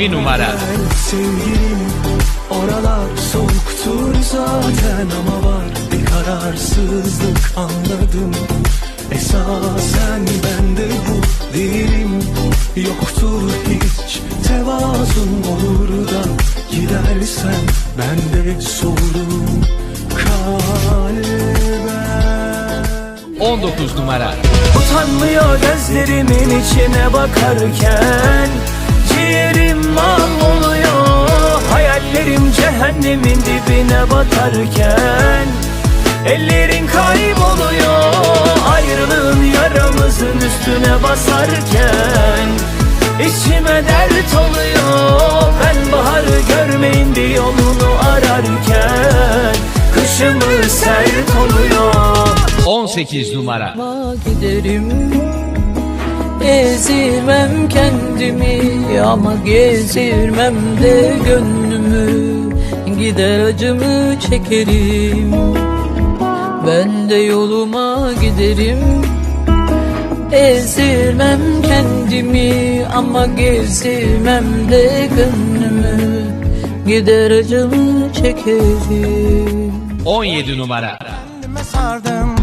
20 numara. Sevgilim oralar soğuktur zaten ama var bir kararsızlık anladım Esasen bende bu değilim yoktur hiç tevazun olur da gidersen ben de sorum kalbe 19 numara. Utanmıyor gözlerimin içine bakarken Ciğerim mahvoluyor. Hayallerim cehennemin dibine batarken Ellerin kayboluyor. Ayrılığın yaramızın üstüne basarken İçime dert oluyor. Ben baharı görmeyince yolunu ararken Kışımı sert oluyor. 18 numara. Giderim Ezirmem kendimi ama gezirmem de gönlümü. Gider acımı çekerim. Ben de yoluma giderim. Ezirmem kendimi ama gezirmem de gönlümü. Gider acımı çekerim. 17 numara. Kendime sardım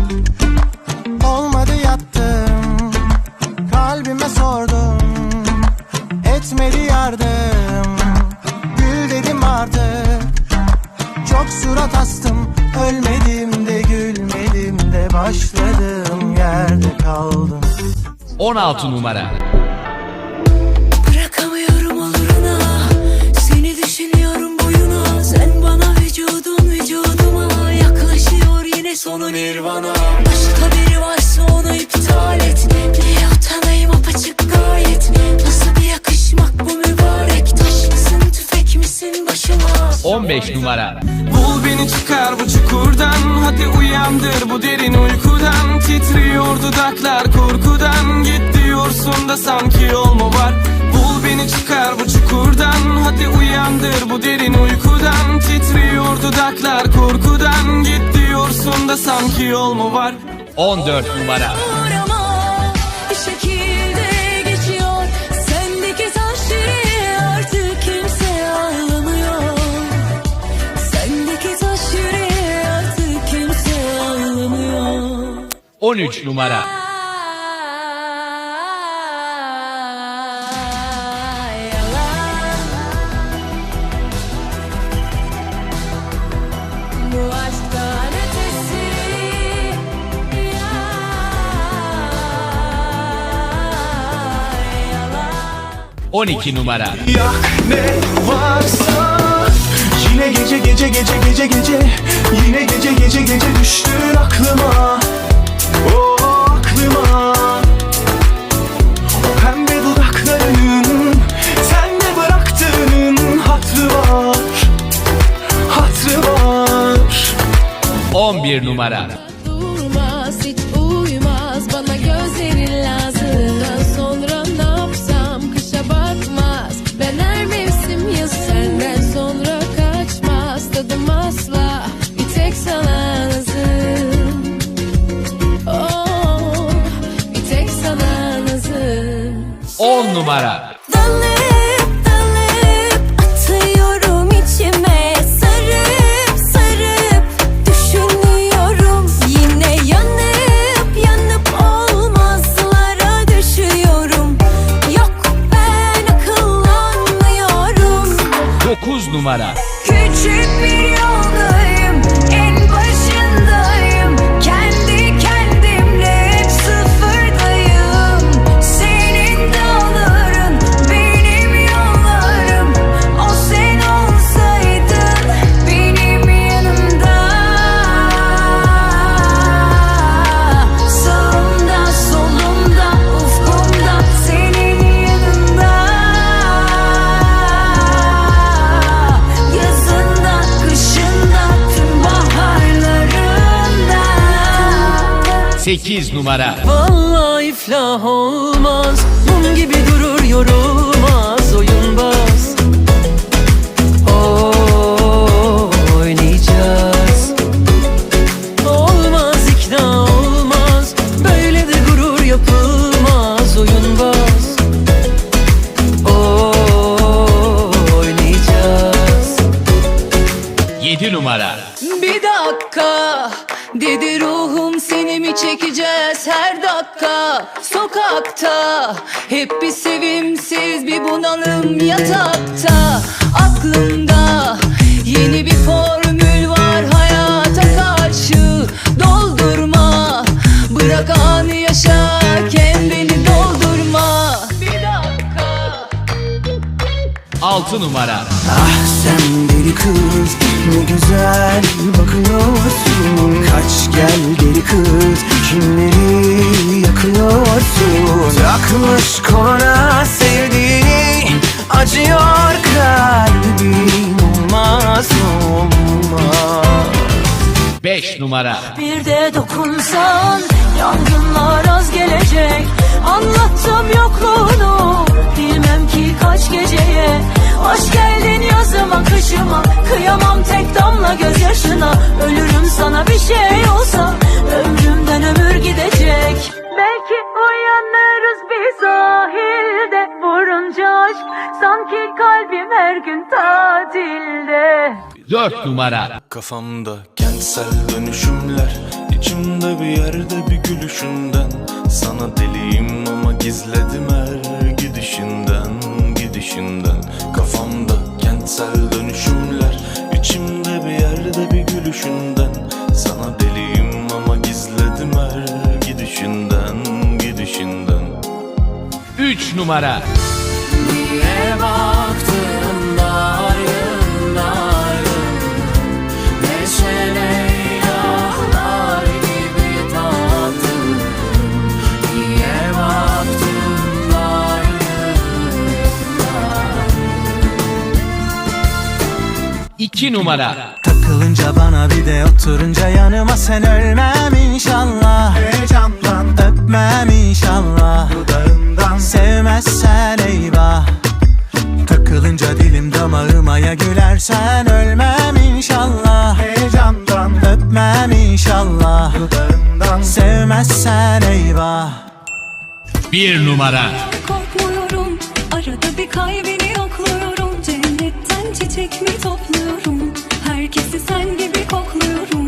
surat astım. Ölmedim de gülmedim de Başladığım yerde kaldım. 16 numara. Bırakamıyorum oluruna Seni düşünüyorum boyuna. Sen bana vücudun vücuduma Yaklaşıyor yine sonu nirvana. Başka biri varsa onu iptal et. Niye utanayım apaçık gayet. Nasıl bir yakışmak bu mübarek? Taş mısın tüfek misin başıma 15 numara. Beni çıkar bu çukurdan. Hadi uyandır bu derin uykudan. Titriyor dudaklar korkudan. Git diyorsun da sanki yol mu var? Bul beni çıkar bu çukurdan. Hadi uyandır bu derin uykudan. Titriyor dudaklar korkudan. Git diyorsun da sanki yol mu var? 14 numara. 13 numara. Yalan 12 numara. Yak ne varsa Yine gece gece gece gece gece Yine gece gece gece 11 numara. Durmaz hiç uyumaz. Bana gözlerin lazım Daha sonra ne yapsam? Kışa bakmaz. Ben her mevsim yaz senden sonra kaçmaz. Tadım asla bir tek sana nazım Oh bir tek sana nazım 10 numara. Guadalajara. 8 numara. Vallahi iflah olmaz. Mum gibi durur yorulmaz oyunbaz Oynayacağız. Olmaz ikna olmaz. Böyle gurur yapılmaz oyunbaz Oynayacağız. 7 numara. Bir dakika dedi sokakta. Hep bir sevimsiz bir bunalım yatakta. Aklımda yeni bir formül var hayata karşı. Doldurma bırak anı yaşa kendini doldurma. Bir dakika. 6 numara. Ah sen deli kız ne güzel bakıyorsun kız kimleri yakıyorsun? Takmış koluna sevdiğini acıyor kalbim olmaz olmaz. 5 numara. Bir de dokunsan yangınlar az gelecek. Anlattım yokluğunu bilmem ki kaç geceye. Hoş geldin yazıma kışıma Kıyamam tek damla gözyaşına. Ölürüm sana bir 4 numara. Kafamda kentsel dönüşümler İçimde bir yerde bir gülüşünden. Sana deliyim ama gizledim her gidişinden Gidişinden. Kafamda kentsel dönüşümler İçimde bir yerde bir gülüşünden. Sana deliyim ama gizledim her gidişinden Gidişinden. 3 numara 2 numara. Takılınca bana bir de oturunca yanıma sen ölmem inşallah. Heyecandan. Öpmem inşallah. Dudağından. Sevmezsen eyvah. Takılınca dilim damağıma ya gülersen ölmem inşallah. Heyecandan. Öpmem inşallah. Dudağından. Sevmezsen eyvah. 1 numara. Korkmuyorum. Arada bir kalbini yokluyorum çiçek mi topluyorum? Herkesi sen gibi kokluyorum